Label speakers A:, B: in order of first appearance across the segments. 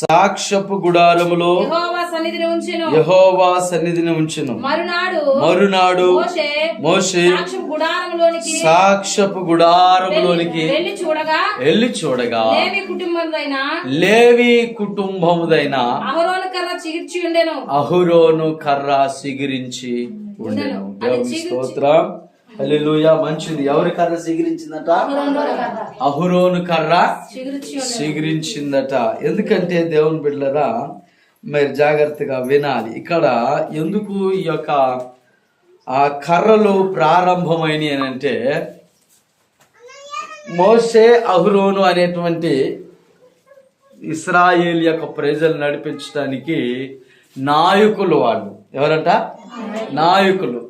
A: సాక్ష్యపు గుడారములో యెహోవా సన్నిధిని ఉంచెను. మరునాడు
B: మరునాడు
A: మోషే సాక్ష్యపు గుడారములోనికి వెళ్ళి చూడగా
B: వెళ్ళి చూడగా
A: లేవి
B: కుటుంబముదైన
A: అహరోను కర్ర చిగిర్చి ఉండెను.
B: అహురోను కర్ర సిగిరించి ఉండెను. స్తోత్రం. హల్లెలూయా మంచిది. ఎవరి కర్ర సిగిరించిందట? అహురోను కర్ర
A: చిగురిచి
B: స్వీకరించిందట ఎందుకంటే దేవుని బిడ్డలరా మీరు జాగ్రత్తగా వినాలి. ఇక్కడ ఎందుకు ఈ యొక్క ఆ కర్రలు ప్రారంభమైనవి అని అంటే మోసే అహురోను అనేటువంటి ఇస్రాయేల్ యొక్క ప్రజలు నడిపించడానికి నాయకులు వాళ్ళు. ఎవరంట? నాయకులు.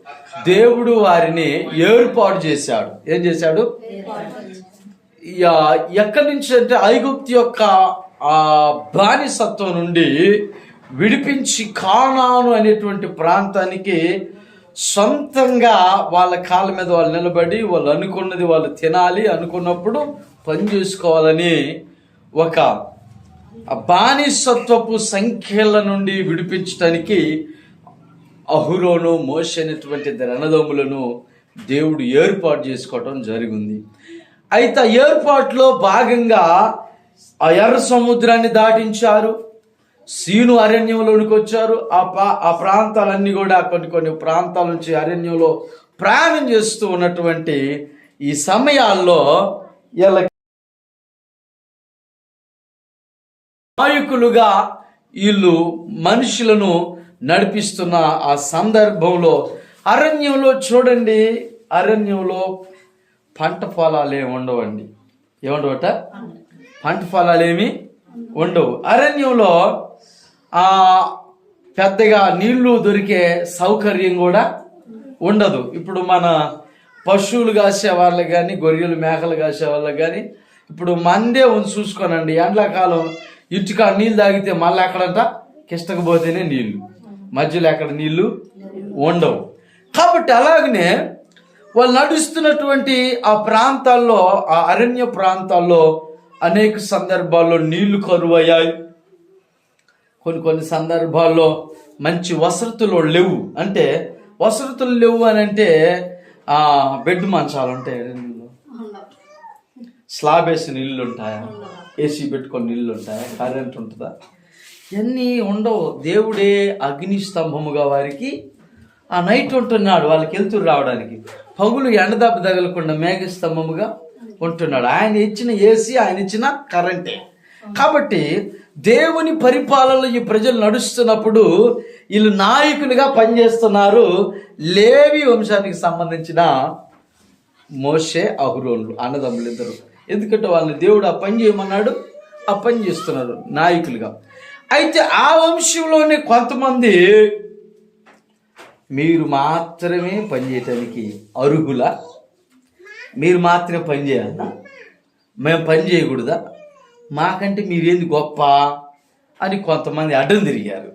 B: దేవుడు వారిని ఏర్పాటు చేశాడు. ఏం చేశాడు? ఎక్కడి నుంచి అంటే ఐగుప్తి యొక్క ఆ బానిసత్వం నుండి విడిపించి కానాను అనేటువంటి ప్రాంతానికి సొంతంగా వాళ్ళ కాళ్ళ మీద వాళ్ళు నిలబడి వాళ్ళు అనుకున్నది వాళ్ళు తినాలి అనుకున్నప్పుడు పని చేసుకోవాలని ఒక బానిసత్వపు సంఖ్యల నుండి విడిపించడానికి అహురోను మోష అనేటువంటి రణదములను దేవుడు ఏర్పాటు చేసుకోవటం జరిగింది. అయితే ఆ ఏర్పాటులో భాగంగా ఆ ఎర్ర సముద్రాన్ని దాటించారు. సీను అరణ్యంలోనికి వచ్చారు. ఆ పా ఆ ప్రాంతాలన్నీ కూడా కొన్ని కొన్ని ప్రాంతాల నుంచి అరణ్యంలో ప్రయాణం చేస్తూ ఉన్నటువంటి ఈ సమయాల్లో ఇలా నాయకులుగా వీళ్ళు మనుషులను నడిపిస్తున్న ఆ సందర్భంలో అరణ్యంలో చూడండి అరణ్యంలో పంట ఫలాలు ఏమి ఉండవండి. ఏముండవట? పంట ఫలాలు ఏమి ఉండవు. అరణ్యంలో ఆ పెద్దగా నీళ్ళు దొరికే సౌకర్యం కూడా ఉండదు. ఇప్పుడు మన పశువులు కాసే వాళ్ళకి కానీ గొర్రెలు మేకలు కాసే వాళ్ళకి కానీ ఇప్పుడు మందే ఉంది చూసుకోనండి. ఎండాకాలం ఇటుక నీళ్ళు తాగితే మళ్ళీ ఎక్కడంట? కిష్టకపోతేనే నీళ్ళు మధ్యలో ఎక్కడ నీళ్ళు ఉండవు. కాబట్టి అలాగనే వాళ్ళు నడుస్తున్నటువంటి ఆ ప్రాంతాల్లో ఆ అరణ్య ప్రాంతాల్లో అనేక సందర్భాల్లో నీళ్ళు కరువయ్యాయి. కొన్ని కొన్ని సందర్భాల్లో మంచి వసతులు లేవు. అంటే వసతులు లేవు అని అంటే ఆ బెడ్ మంచాలు ఉంటాయి. స్లాబ్ వేసిన ఇల్లు ఉంటాయా? ఏసీ పెట్టుకొని ఇల్లు ఉంటాయా? కరెంట్ ఉంటుందా? ఇవన్నీ ఉండవు. దేవుడే అగ్ని స్తంభముగా వారికి ఆ నైట్ ఉంటున్నాడు. వాళ్ళకి వెళ్తురు రావడానికి. పగులు ఎండదెబ్బ తగలకుండా మేఘ స్తంభముగా ఉంటున్నాడు. ఆయన ఇచ్చిన ఏసీ ఆయన ఇచ్చిన కరెంటే. కాబట్టి దేవుని పరిపాలనలో ఈ ప్రజలు నడుస్తున్నప్పుడు వీళ్ళు నాయకులుగా పనిచేస్తున్నారు. లేవి వంశానికి సంబంధించిన మోషే అహురోన్లు అన్నదమ్ములు ఇద్దరు ఎందుకంటే వాళ్ళని దేవుడు ఆ పని చేయమన్నాడు ఆ పని చేస్తున్నారు నాయకులుగా. అయితే ఆ వంశంలోని కొంతమంది మీరు మాత్రమే పని చేయటానికి మీరు మాత్రమే పని చేయాలా మేము పని చేయకూడదా? మాకంటే మీరేంది గొప్ప? అని కొంతమంది అడ్డం తిరిగారు.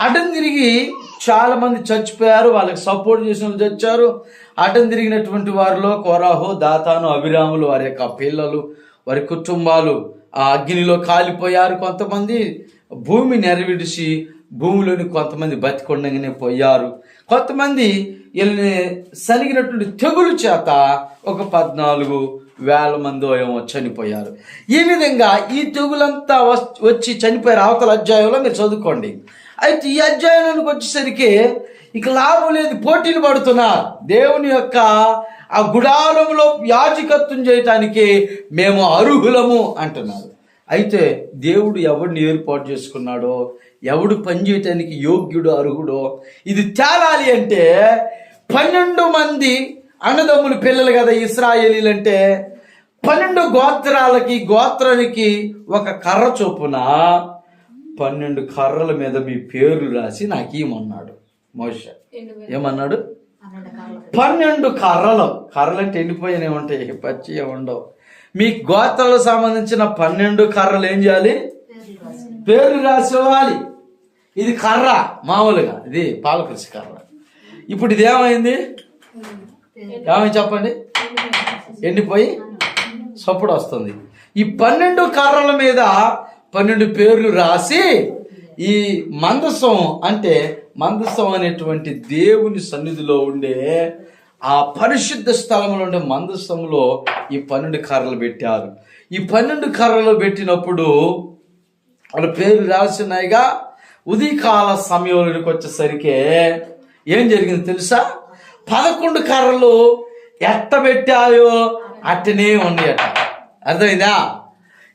B: అడ్డం తిరిగి చాలామంది చచ్చిపోయారు వాళ్ళకి సపోర్ట్ చేసిన వాళ్ళు చచ్చారు. అడ్డం తిరిగినటువంటి వారిలో కొరాహో దాతాను అభిరాములు వారి యొక్క పిల్లలు వారి కుటుంబాలు ఆ అగ్నిలో కాలిపోయారు కొంతమంది. భూమి నెరవిడిచి భూమిలోని కొంతమంది బతికొండగానే పోయారు. కొంతమంది వీళ్ళని సలిగినటువంటి తెగులు చేత ఒక పద్నాలుగు వేల మంది ఏమో చనిపోయారు. ఈ విధంగా ఈ తెగులంతా వచ్చి చనిపోయారు. అవతల అధ్యాయంలో మీరు చదువుకోండి. అయితే ఈ అధ్యాయంలోనికి వచ్చేసరికి ఇక లాభం లేదు పోటీలు పడుతున్నారు. దేవుని యొక్క ఆ గుడారంలో యాజకత్వం చేయటానికి మేము అర్హులము అంటున్నారు. అయితే దేవుడు ఎవరిని ఏర్పాటు చేసుకున్నాడో ఎవడు పనిచేయటానికి యోగ్యుడు అర్హుడో ఇది తేలాలి అంటే పన్నెండు మంది అన్నదమ్ములు పిల్లలు కదా ఇస్రాయేలీలు అంటే పన్నెండు గోత్రాలకి గోత్రానికి ఒక కర్ర చొప్పున పన్నెండు కర్రల మీద మీ పేర్లు రాసి నాకు ఏమన్నాడు మోష ఏమన్నాడు? పన్నెండు కర్రలు. కర్రలు అంటే ఎండిపోయినవి ఉంటాయి. పచ్చి ఉండవు. మీ గోత్రాలకు సంబంధించిన పన్నెండు కర్రలు ఏం చేయాలి? పేర్లు రాసివ్వాలి ఇది కర్ర మామూలుగా. ఇది పాలకృషి కర్ర. ఇప్పుడు ఇది ఏమైంది? ఏమైంది చెప్పండి? ఎండిపోయి సప్పుడు వస్తుంది. ఈ పన్నెండు కర్రల మీద పన్నెండు పేర్లు రాసి ఈ మందసం అంటే మందసం అనేటువంటి దేవుని సన్నిధిలో ఉండే ఆ పరిశుద్ధ స్థలంలో ఉండే మందసంలో ఈ పన్నెండు కర్రలు పెట్టారు. ఈ పన్నెండు కర్రలు పెట్టినప్పుడు వాళ్ళ పేరు రాసినాయిగా ఉదయకాల సమయంలోకి వచ్చేసరికి ఏం జరిగింది తెలుసా? పదకొండు కర్రలు ఎట్ట పెట్టాయో అట్టనే ఉన్నాయట. అర్థమైందా?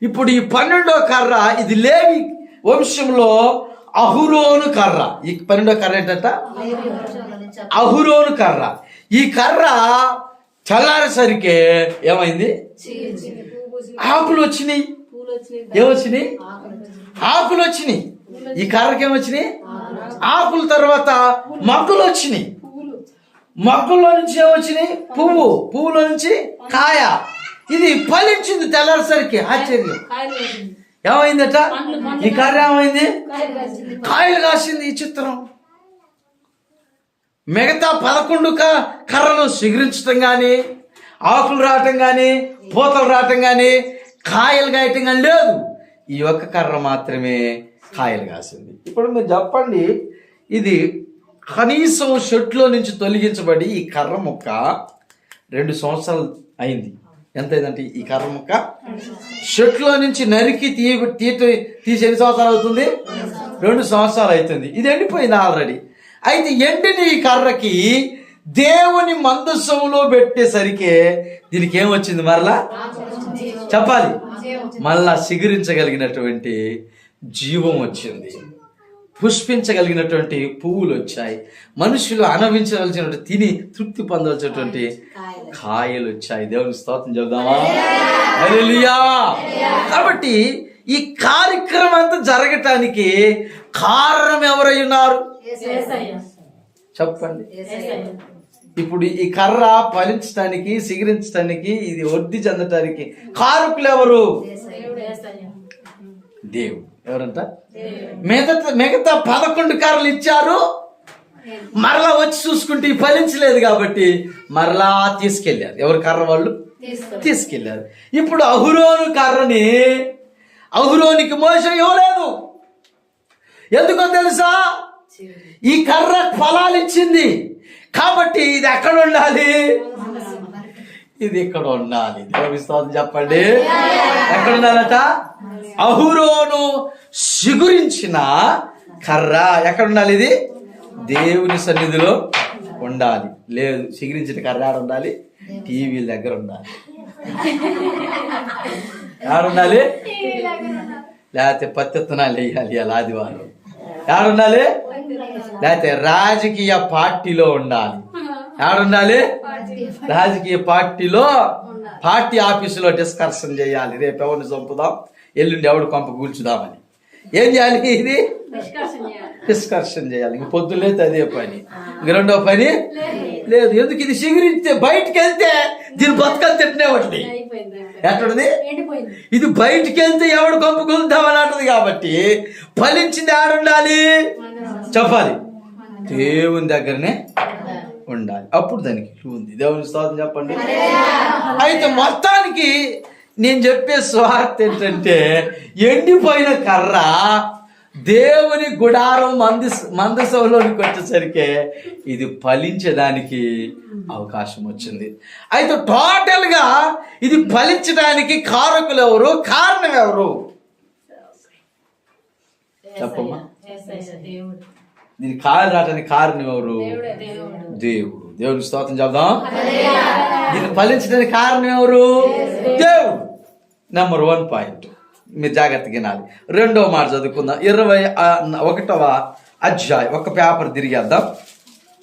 B: ఇప్పుడు ఈ పన్నెండో కర్ర ఇది లేవి వంశంలో అహురోను కర్ర. ఈ పన్నెండో కర్ర ఏంటంట? అహురోను కర్ర. ఈ కర్ర చల్లారేసరికి ఏమైంది? ఆకులు వచ్చినాయి. ఏమొచ్చినాయి? ఆకులు వచ్చినాయి. ఈ కర్రకి ఏమొచ్చినాయి? ఆకుల తర్వాత మగ్గులు వచ్చినాయి. మగ్గుల్లో నుంచి ఏమొచ్చినాయి? పువ్వు. పువ్వులో నుంచి కాయ. ఇది ఫలించింది తెల్లారేసరికి ఆశ్చర్యం. ఏమైందట? ఈ కర్ర ఏమైంది?
A: కాయలు
B: కాసింది. ఈ చిత్రం. మిగతా పదకొండు కర్రలు సిగురించటం కానీ ఆకులు రావటం కానీ పూతలు రావటం కానీ కాయలు కాయటం కానీ లేదు. ఈ ఒక్క కర్ర మాత్రమే కాయలు కాసింది. ఇప్పుడు మీరు చెప్పండి ఇది కనీసం షెట్లో నుంచి తొలగించబడి ఈ కర్ర ముక్క రెండు సంవత్సరాలు అయింది. ఎంత ఈ కర్ర ముక్క? చెట్లో నుంచి నరికి తీ తీట తీసి ఎన్ని సంవత్సరాలు అవుతుంది? రెండు సంవత్సరాలు అవుతుంది. ఇది ఎండిపోయింది ఆల్రెడీ అయితే ఎండిన ఈ కర్రకి దేవుని మందస్సంలో పెట్టేసరికి దీనికి ఏమొచ్చింది మరలా? చెప్పాలి. మళ్ళా సిగురించగలిగినటువంటి జీవం వచ్చింది. పుష్పించగలిగినటువంటి పువ్వులు వచ్చాయి. మనుషులు అనవించవలసినటువంటి తిని తృప్తి పొందవలసినటువంటి కాయలు. వచ్చాయి. దేవుని స్తోత్రం చెబుదామా? కాబట్టి ఈ కార్యక్రమం అంతా జరగటానికి కారణం ఎవరై ఉన్నారు. చెప్పండి. ఇప్పుడు ఈ కర్ర ఫలించడానికి సిగిరించడానికి ఇది వృద్ధి చెందటానికి కారకులు ఎవరు.
A: దేవుడు.
B: ఎవరంట? మిగతా మిగతా పదకొండు కర్రలు ఇచ్చారు. మరలా వచ్చి చూసుకుంటే ఫలించలేదు కాబట్టి మరలా తీసుకెళ్ళారు ఎవరు కర్ర వాళ్ళు? తీసుకెళ్ళారు ఇప్పుడు అహురోను కర్రని అహురోనికి మోసం ఇవ్వలేదు. ఎందుకో తెలుసా? ఈ కర్ర ఫలాలు ఇచ్చింది. కాబట్టి ఇది ఎక్కడ ఉండాలి? ఇది ఇక్కడ ఉండాలి? దేవుని స్తోత్రం చెప్పండి. ఎక్కడ ఉండాలట? అహురోను సిగురించిన కర్ర. ఎక్కడ ఉండాలి ఇది? దేవుని సన్నిధిలో ఉండాలి. లేదు సిగురించిన కర్ర ఆడ ఉండాలి? టీవీల దగ్గర ఉండాలి. ఉండాలి? లేకపోతే పత్తిత్తనాలు వేయాలి అలా ఆదివారం. ఉండాలి? లేకపోతే రాజకీయ పార్టీలో ఉండాలి. ఉండాలి? రాజకీయ పార్టీలో పార్టీ ఆఫీసులో డిస్కషన్ చేయాలి. రేపు ఎవరిని చంపుదాం? ఎల్లుండి ఎవడు కొంప కూల్చుదామని. ఏం చేయాలి ఇది. డిస్కషన్ చేయాలి. ఇంక పొద్దులేతే అదే పని. ఇంక రెండో పని? లేదు. ఎందుకు ఇది సిగురిస్తే బయటికి వెళ్తే దీని బతకలు తిట్టినే ఒకటి
A: ఎండిపోయింది.
B: ఇది బయటికి వెళ్తే ఎవడు కొంపు కులుద్దామని అంటది కాబట్టి ఫలించింది ఆడుండాలి. చెప్పాలి. దేవుని దగ్గరనే ఉండాలి. అప్పుడు దానికి విలువ ఉంది. దేవుని స్తోత్రం చెప్పండి. అయితే మొత్తానికి నేను చెప్పే స్వార్థ ఏంటంటే ఎండిపోయిన కర్ర దేవుని గుడారం మంది మందసంలోనికి వచ్చేసరికి ఇది ఫలించడానికి అవకాశం వచ్చింది. అయితే టోటల్గా ఇది ఫలించడానికి కారకులు ఎవరు? కారణం ఎవరు? చెప్పమ్మా. దీని కాలు రావడానికి కారణం ఎవరు?
A: దేవుడే.
B: దేవుని స్తోత్రం చెప్దాం. దీన్ని ఫలించడానికి కారణం ఎవరు? దేవుడు. నెంబర్ వన్ పాయింట్ మీరు జాగ్రత్తగా వినాలి. రెండవ మాట చదువుకుందాం. ఇరవై ఒకటవ అధ్యాయం. ఒక పేపర్ తిరిగేద్దాం.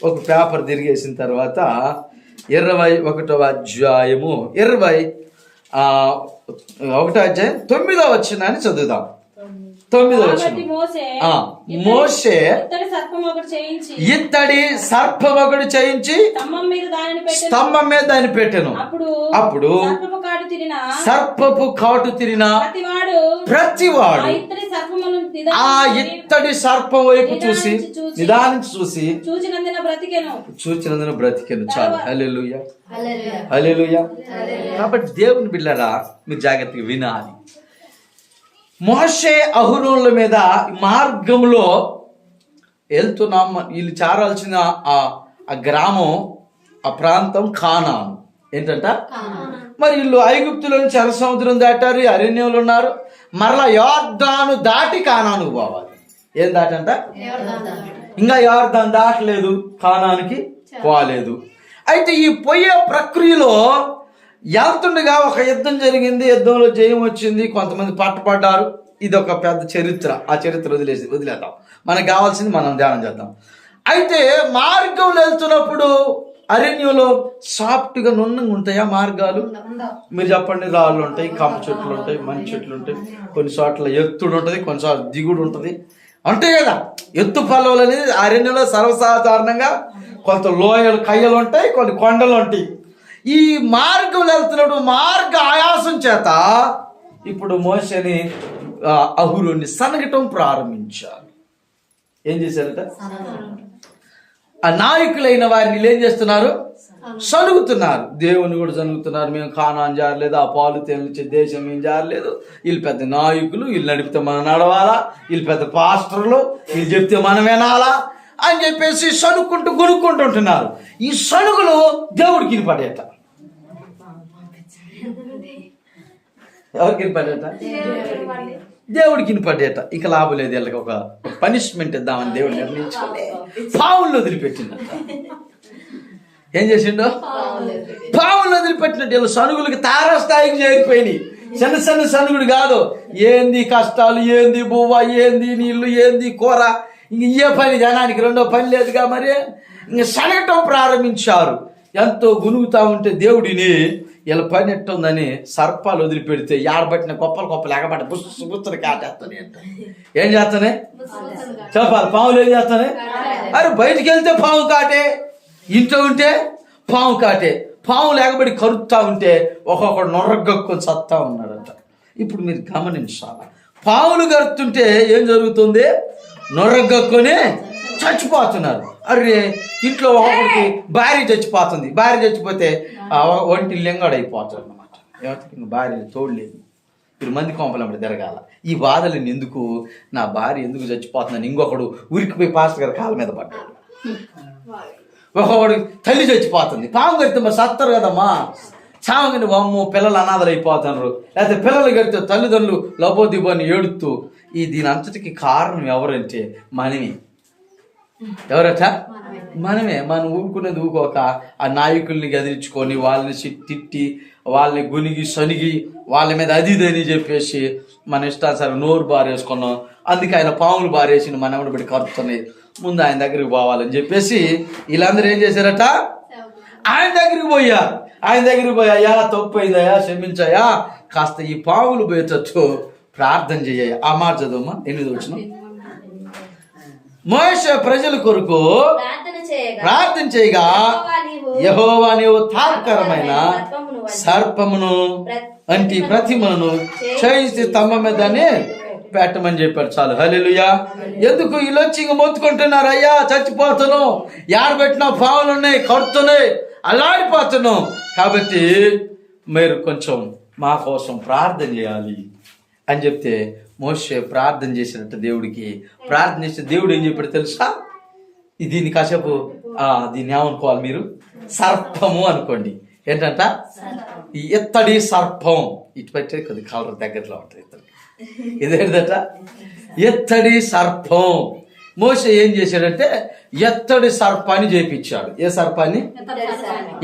B: ఒక పేపర్ తిరిగేసిన తర్వాత ఇరవై ఒకటవ అధ్యాయము ఇరవై ఒకటో అధ్యాయం తొమ్మిదో వచ్చిందని చదువుదాం. తొమ్మిదో వచ్చిన
A: మోసే.
B: ఆ, మోషే
A: ఇత్తడి సర్పం ఒకటి చేయించి. స్తంభం మీద దానిని
B: పెట్టెను.
A: అప్పుడు
B: అప్పుడు
A: సర్పము కాటు తిరిన
B: సర్పపు కాటు తిరిన
A: ప్రతివాడు
B: ప్రతివాడు
A: ఆ ఇత్తడి సర్పమును
B: ఆ ఇత్తడి సర్పం వైపు చూసి
A: నిదానించి
B: చూసి
A: చూచినందున బ్రతికెను.
B: చూచినందున బ్రతికెను. చాలు. హల్లెలూయ. హల్లెలూయ. కాబట్టి దేవుని బిడ్డరా మీరు జాగ్రత్తగా వినాలి. మోషే అహురోన్ల మీద మార్గంలో వెళ్తున్నాం. వీళ్ళు చేరాల్సిన ఆ ఆ గ్రామం ఆ ప్రాంతం కానాను. ఏంటంట? మరి వీళ్ళు ఐగుప్తులో నుంచి ఎర్ర సముద్రం దాటారు అరణ్యంలో ఉన్నారు. మరలా యోర్దాను దాటి కానాను పోవాలి. ఏం దాటంట? ఇంకా యోర్దాన్ దాటలేదు కానానికి పోలేదు. అయితే ఈ పోయే ప్రక్రియలో వెళ్తుండగా ఒక యుద్ధం జరిగింది యుద్ధంలో జయం వచ్చింది కొంతమంది పట్టపడ్డారు ఇది ఒక పెద్ద చరిత్ర. ఆ చరిత్ర వదిలేసి వదిలేద్దాం. మనకు కావాల్సింది మనం ధ్యానం చేద్దాం. అయితే మార్గంలో వెళ్తున్నప్పుడు అరణ్యంలో సాఫ్ట్గా నున్నగా ఉంటాయా మార్గాలు? మీరు చెప్పండి రాళ్ళు ఉంటాయి కమ్మ చెట్లు ఉంటాయి మంచి చెట్లు ఉంటాయి. కొన్ని చోట్ల ఎత్తుడు ఉంటుంది కొన్నిసార్లు దిగుడు ఉంటుంది. ఉంటాయి కదా? ఎత్తు పల్లవులు అనేది అరణ్యంలో సర్వసాధారణంగా కొంత లోయలు కయ్యలు ఉంటాయి కొన్ని కొండలు ఉంటాయి. ఈ మార్గం వెళ్తున్నప్పుడు మార్గ ఆయాసం చేత ఇప్పుడు మోసని అహురుని సనగటం ప్రారంభించారు ఏం చేశారట? ఆ నాయకులైన వారిని వీళ్ళు ఏం చేస్తున్నారు? సనుగుతున్నారు దేవుని కూడా సనుగుతున్నారు మేము కానాన్ జారలేదు ఆ పాలు తేలిచ్చే దేశం ఏం జారలేదు. వీళ్ళు పెద్ద నాయకులు వీళ్ళు నడిపితే మనం నడవాలా? వీళ్ళు పెద్ద పాస్టర్లు వీళ్ళు చెప్తే మనం వినాలా? అని చెప్పేసి సనుక్కుంటూ గునుక్కుంటూ ఉంటున్నారు. ఈ సనుగులు దేవుడికి వినపడేట ఎవరికి వినపడేట దేవుడికి వినపడేట ఇక లాభం లేదు వీళ్ళకి ఒక పనిష్మెంట్ ఇద్దామని దేవుడు నిర్ణయించుకొని పావులను వదిలిపెట్టిందట. ఏం చేసిండో? పావులను వదిలిపెట్టినట్టు వీళ్ళు సనుగులకి తారాస్థాయికి చేరిపోయినాయి. చిన్న చిన్న సనుగుడు కాదు. ఏంది కష్టాలు ఏంది బువ్వ ఏంది నీళ్ళు ఏంది కూర? ఇంక ఏ పని జనానికి రెండో పని లేదుగా మరి? ఇంక సనగటం ప్రారంభించారు. ఎంతో గునుగుతా ఉంటే దేవుడిని ఇలా పని ఎట్టుందని సర్పాలు వదిలిపెడితే ఏడబట్టిన గొప్పలు గొప్పలు ఎగబడ్డ బుస్సు బుస్సులు కాటేస్తానే అంట ఏం చేస్తానే? చెప్పాలి. పాములు ఏం చేస్తానే? అరే బయటికి వెళ్తే పాము కాటే. ఇంట్లో ఉంటే పాము కాటే. పాము లేకబడి కరుపుతా ఉంటే ఒక్కొక్కడు నొర్రగొక్కుని సత్తా ఉన్నాడంట. ఇప్పుడు మీరు గమనించాలి. పాములు కరుతుంటే ఏం జరుగుతుంది? నొర్రగొక్కుని చచ్చిపోతున్నారు. అరే ఇంట్లో ఒకరికి భార్య చచ్చిపోతుంది. భార్య చచ్చిపోతే ఒంటి లింగడు అయిపోతాడు అనమాట ఇంక భార్య తోడలేదు మీరు మంది కొంపలమ్మడి తిరగాల. ఈ బాధలు ఎందుకు? నా భార్య ఎందుకు చచ్చిపోతుందని ఇంకొకడు ఉరికిపోయి పాస్టర్ గారి కాళ్ళ మీద పడ్డాడు. ఒకడు తల్లి చచ్చిపోతుంది. పాము కడితే మరి సత్తరు కదమ్మా. చావగని అమ్మో పిల్లలు అనాథలు అయిపోతున్నారు లేకపోతే పిల్లలు కడితే తల్లిదండ్రులు లబోదిబోని ఏడుతూ ఈ దీని అంతటికి కారణం ఎవరంటే మనమే ఎవరట? మనమే. మనం ఊరుకునేది ఊకోక ఆ నాయకుల్ని గదిలించుకొని వాళ్ళని తిట్టి వాళ్ళని గునిగి సనిగి వాళ్ళ మీద అది ఇది అని చెప్పేసి మన ఇష్టానుసారం నోరు బారేసుకున్నాం. అందుకే ఆయన పాములు బారేసి మన ఎవడ పెట్టి కరుతున్నాయి ముందు ఆయన దగ్గరికి పోవాలని చెప్పేసి వీళ్ళందరూ ఏం చేశారట? ఆయన దగ్గరికి పోయా. ఆయన దగ్గరికి పోయాయా తప్పు అయిందయా క్షమించాయా కాస్త ఈ పాములు పోయేటట్టు ప్రార్థన చేయ ఆ మాట చదువమ్మా. ఎనిమిది వచ్చినాం. మోస ప్రజల కొరకు
C: ప్రార్థన చేయగా
B: యహోవా నీవు తాత్కరమైన సర్పమును వంటి ప్రతిమను చేసి తమ్మ మీదనే పెట్టమని చెప్పాడు. చాలు. హల్లెలూయా. ఎందుకు వీళ్ళు వచ్చి ఇంక మొత్తుకుంటున్నారు అయ్యా చచ్చిపోతాను పెట్టినా పావులు ఉన్నాయి కడుతున్నాయి. అల్లాడిపోతున్నాం కాబట్టి మీరు కొంచెం మా కోసం ప్రార్థన చేయాలి. అని చెప్తే మోషే ప్రార్థన చేసినట్టు దేవుడికి ప్రార్థన చేస్తే దేవుడు ఏం చెప్పాడు తెలుసా? దీన్ని కాసేపు దీన్ని ఏమనుకోవాలి మీరు? సర్పము అనుకోండి. ఏంటంట? ఈ ఎత్తడి సర్పం. ఇటు పెట్టే కొద్ది కలర్ దగ్గరలో ఉంటుంది ఇత్తడి. ఇదేంటట ఎత్తడి సర్పం. మోస ఏం చేశాడంటే ఎత్తడి సర్పాన్ని చేపించాడు. ఏ సర్పాన్ని?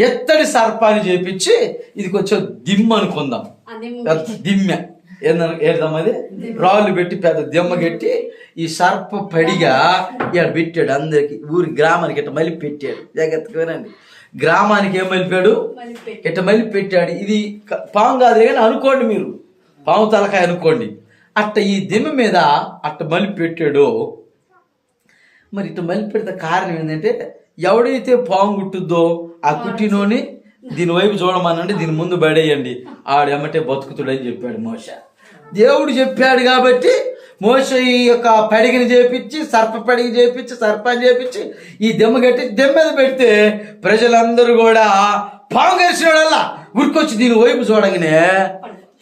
B: ఎత్తడి సర్పాన్ని చేపించి ఇది కొంచెం దిమ్మ అనుకుందాం. దిమ్మె. ఏందన ఏద్దాం అది రాళ్ళు పెట్టి పెద్ద దిమ్మ కట్టి ఈ సర్ప పడిగా ఇక్కడ పెట్టాడు అందరికి. ఊరి గ్రామానికి ఇట్ట మళ్ళీ పెట్టాడు. జాగ్రత్తగానండి గ్రామానికి ఏం మలిపాడు ఇట్ట మళ్ళీ పెట్టాడు ఇది పాము కాదు కానీ అనుకోండి మీరు. పాము తలకాయ అనుకోండి. అట్ట ఈ దిమ్మ మీద అట్ట మళ్ళీ పెట్టాడు మరి ఇటు మళ్ళీ పెడితే కారణం ఏంటంటే ఎవడైతే పాము కుట్టుద్దో ఆ కుట్టినోని దీని వైపు చూడమనండి దీని ముందు పడేయండి. ఆడు ఎమ్మటే బతుకుతుడని చెప్పాడు మోస దేవుడు చెప్పాడు కాబట్టి మోస ఈ యొక్క పడిగిని చేపించి సర్ప పడిగి చేపించి సర్పాన్ని చేపించి ఈ దెమ్మ కట్టి దెమ్మ మీద పెడితే ప్రజలందరూ కూడా పాము కలిసినోడల్లా ఉరికొచ్చి దీని వైపు చూడగానే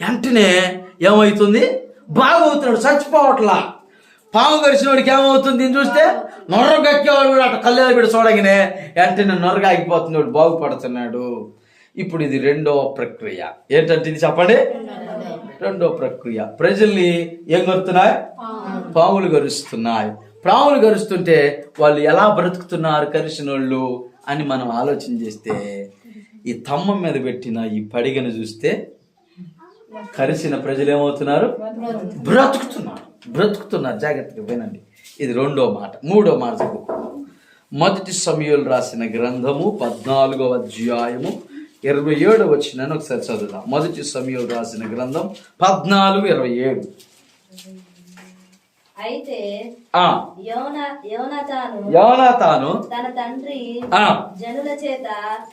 B: వెంటనే ఏమవుతుంది? బాగవుతున్నాడు చచ్చిపోవట్లా. పాము గరిచిన వాడికి ఏమవుతుంది? దీన్ని చూస్తే నొర్ర గక్కేవాడు కూడా అట్లా కళ్ళు పెట్టి చూడగానే వెంటనే నొర్రగా ఆగిపోతున్నాడు బాగుపడుతున్నాడు. ఇప్పుడు ఇది రెండో ప్రక్రియ. ఏంటంటే ఇది చెప్పండి? రెండో ప్రక్రియ. ప్రజల్ని ఏం కొడుతున్నాయి పాములు గరుస్తున్నాయి. ప్రాములు గరుస్తుంటే వాళ్ళు ఎలా బ్రతుకుతున్నారు కరిసిన వాళ్ళు అని మనం ఆలోచన చేస్తే ఈ తమ్మ మీద పెట్టిన ఈ పడిగను చూస్తే కరిసిన ప్రజలు ఏమవుతున్నారు? బ్రతుకుతున్నారు. బ్రతుకుతున్నారు. జాగ్రత్తగా వినండి. ఇది రెండో మాట. మూడో మాట మొదటి సమయంలో రాసిన గ్రంథము పద్నాలుగవ అధ్యాయము ఇరవై ఏడు వచ్చిన ఒకసారి చదువుదాం. మొదటి సమయంలో రాసిన గ్రంథం పద్నాలుగు ఇరవై ఏడు.
C: అయితే యోనతాను తన తండ్రి జనుల చేత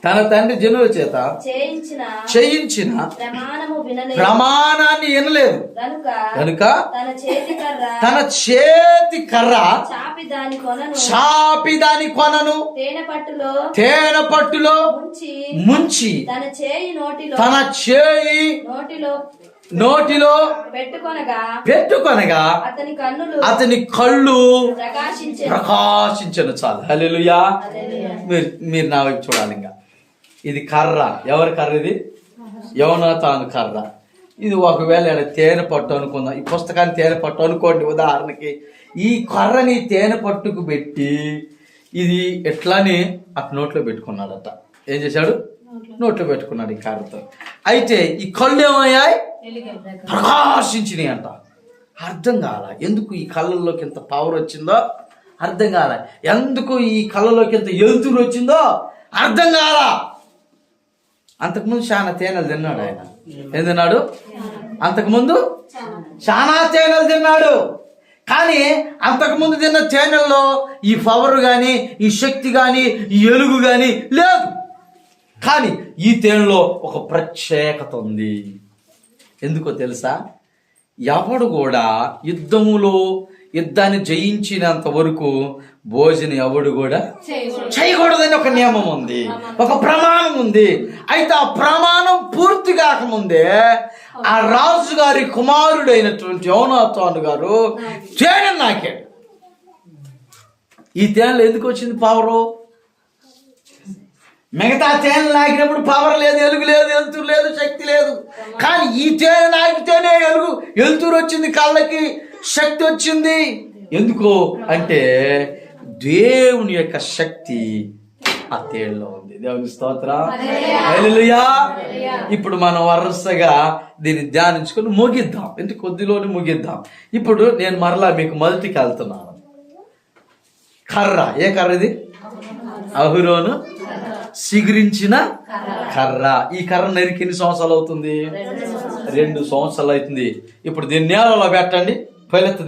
B: తన తండ్రి జనుల చేత
C: చేయించిన
B: చేయించిన
C: ప్రమాణము వినలేదు.
B: ప్రమాణాన్ని వినలేదు. కనుక
C: తన చేతి కర్ర
B: తన చేతి కర్ర
C: చాపి దాని కొనను.
B: చాపి దాని కొనను.
C: తేనె పట్టులో
B: తేనె పట్టులో
C: ముంచి
B: ముంచి
C: తన చేయి నోటిలో
B: తన చేయి
C: నోటిలో
B: నోటిలో
C: పెట్టుకొనగా
B: పెట్టుకొనగా
C: అతని కన్నులు
B: అతని కళ్ళు
C: ప్రకాశించే
B: ప్రకాశించను చాలు. హల్లెలూయా. మీరు మీరు నా వైపు చూడాలి ఇంకా. ఇది కర్ర. ఎవరి కర్ర ఇది? యవనతాను కర్ర. ఇది ఒకవేళ తేనె పట్టు అనుకుందాం. ఈ పుస్తకాన్ని తేనె పట్టు అనుకోండి ఉదాహరణకి. ఈ కర్రని తేనె పట్టుకు పెట్టి ఇది ఎట్లాని? అటు నోట్లో పెట్టుకున్నాడట. ఏం చేశాడు? నోట్లో పెట్టుకున్నాడు ఈ కర్రతో అయితే ఈ కళ్ళు ఏమయ్యాయి? ప్రకాశించినాయి అంట. అర్థం కాల. ఎందుకు ఈ కళ్ళల్లోకి ఇంత పవర్ వచ్చిందో? అర్థం కాల. ఎందుకు ఈ కళ్ళలోకి ఇంత ఎలుతురు వచ్చిందో? అర్థం కాల. అంతకుముందు చాలా తేనెలు తిన్నాడు ఆయన. ఏం తిన్నాడు? అంతకుముందు చాలా తేనెలు తిన్నాడు. కానీ అంతకుముందు తిన్న తేనెల్లో ఈ పవర్ కానీ ఈ శక్తి కానీ ఈ ఎలుగు కానీ లేదు. కానీ ఈ తేనెలో ఒక ప్రత్యేకత ఉంది. ఎందుకో తెలుసా? ఎవడు కూడా యుద్ధములో యుద్ధాన్ని జయించినంత వరకు భోజనం ఎవడు కూడా చేయకూడదని ఒక నియమం ఉంది. ఒక ప్రమాణం ఉంది. అయితే ఆ ప్రమాణం పూర్తి కాకముందే ఆ రాజు గారి కుమారుడైనటువంటి యోనాథాను గారు తేనె నాకాడు. ఈ తేనెలు ఎందుకు వచ్చింది పవరు? మిగతా తేనె నాకినప్పుడు పవర్ లేదు ఎలుగు లేదు వెలుతురు లేదు శక్తి లేదు. కానీ ఈ తేనె నాకితేనే ఎలుగు. వెలుతురు వచ్చింది కళ్ళకి శక్తి వచ్చింది. ఎందుకు? అంటే దేవుని యొక్క శక్తి ఆ తేళ్ళలో ఉంది. దేవుని స్తోత్రం. ఇప్పుడు మనం వరుసగా దీన్ని ధ్యానించుకొని ముగిద్దాం. ఇంత కొద్దిలోనే ముగిద్దాం. ఇప్పుడు నేను మరలా మీకు మొదటికి వెళ్తున్నాను. కర్ర. ఏ కర్ర ఇది? అహురోను. సిగురించిన కర్ర. ఈ కర్ర నరికి ఎన్ని సంవత్సరాలు అవుతుంది? రెండు సంవత్సరాలు అవుతుంది. ఇప్పుడు దీన్ని నేలలో పెట్టండి. పైలెత్త